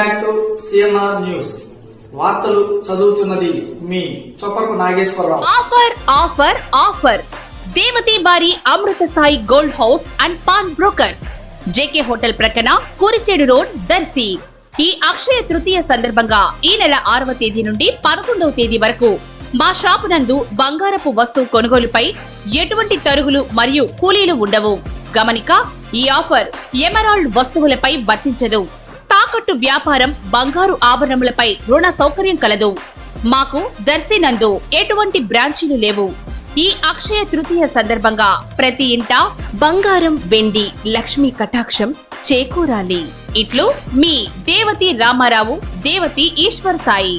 Back to CNR news వార్తలు చదువుతున్నది మీ చొప్పకు Nageswararao. Offer offer offer. Devathi బారి Amrutha Sai gold house and pawn brokers. JK hotel ప్రక్కన కురిచేడు రోడ్ దర్శి. ఈ అక్షయ తృతీయ సందర్భంగా ఈ నెల ఆరవ తేదీ నుండి పదకొండవ తేదీ వరకు మా షాపు నందు బంగారపు వస్తువు కొనుగోలుపై ఎటువంటి తరుగులు మరియు కూలీలు ఉండవు. గమనిక ఈ ఆఫర్ ఎమరాల్డ్ వస్తువులపై వర్తించదు. తాకట్టు వ్యాపారం బంగారు ఆభరణములపై రుణ సౌకర్యం కలదు. మాకు దర్శినందు ఎటువంటి బ్రాంచీలు లేవు. ఈ అక్షయ తృతీయ సందర్భంగా ప్రతి ఇంట బంగారం వెండి లక్ష్మీ కటాక్షం చేకూరాలి. ఇట్లు మీ దేవతి రామారావు దేవతి ఈశ్వర్ సాయి.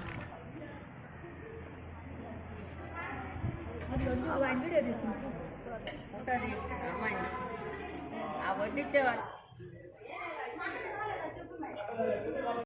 వీడియో తీసుకుంటుంది అమ్మాయి ఆ వడ్డిచ్చేవాళ్ళు.